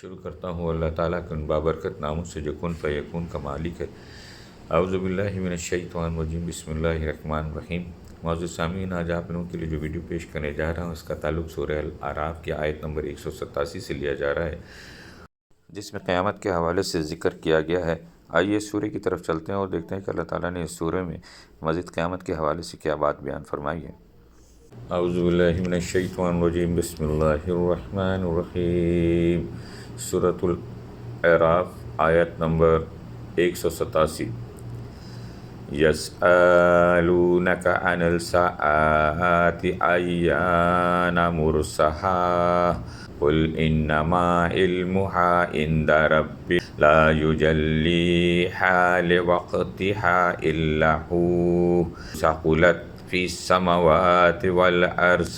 شروع کرتا ہوں۔ اللہ تعالیٰ کے ان بابرکت ناموں سے جو کن فیکون کا مالک ہے۔ اعوذ باللہ من الشیطان الرجیم۔ بسم اللہ الرحمن الرحیم۔ معزز سامعین، آج آپ لوگوں کے لیے جو ویڈیو پیش کرنے جا رہا ہوں، اس کا تعلق سورہ الاعراف کی آیت نمبر 187 سے لیا جا رہا ہے، جس میں قیامت کے حوالے سے ذکر کیا گیا ہے۔ آئیے اس سورہ کی طرف چلتے ہیں اور دیکھتے ہیں کہ اللہ تعالیٰ نے اس سورہ میں مزید قیامت کے حوالے سے کیا بات بیان فرمائی ہے۔ اعوذ باللہ من الشیطان الرجیم۔ بسم اللہ الرحمن الرحیم۔ سورة الاعراف آیت نمبر ایک سو ستاسی يسألونك عن الساعة أيان مرسها قل إنما علمها عند ربي لا يجليها لوقتها إلا هو ثقلت في السماوات والأرض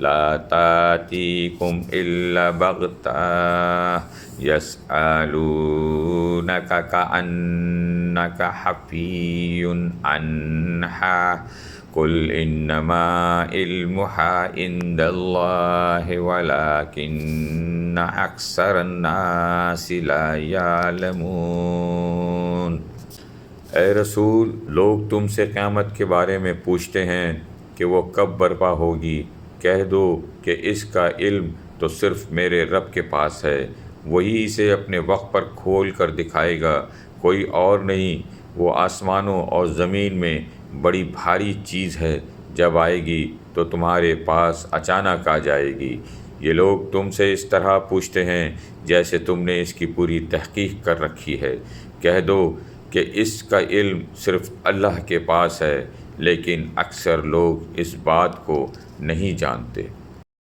لا تأتيكم إلا بغتة. يسألونك كأنك حفي عنها. قل إنما علمها عند الله، ولكن أكثر الناس لا يعلمون. اے رسول، لوگ تم سے قیامت کے بارے میں پوچھتے ہیں کہ وہ کب برپا ہوگی؟ کہہ دو کہ اس کا علم تو صرف میرے رب کے پاس ہے، وہی اسے اپنے وقت پر کھول کر دکھائے گا۔ کوئی اور نہیں، وہ آسمانوں اور زمین میں بڑی بھاری چیز ہے، جب آئے گی تو تمہارے پاس اچانک آ جائے گی۔ یہ لوگ تم سے اس طرح پوچھتے ہیں جیسے تم نے اس کی پوری تحقیق کر رکھی ہے۔ کہہ دو کہ اس کا علم صرف اللہ کے پاس ہے لیکن اکثر لوگ اس بات کو نہیں جانتے۔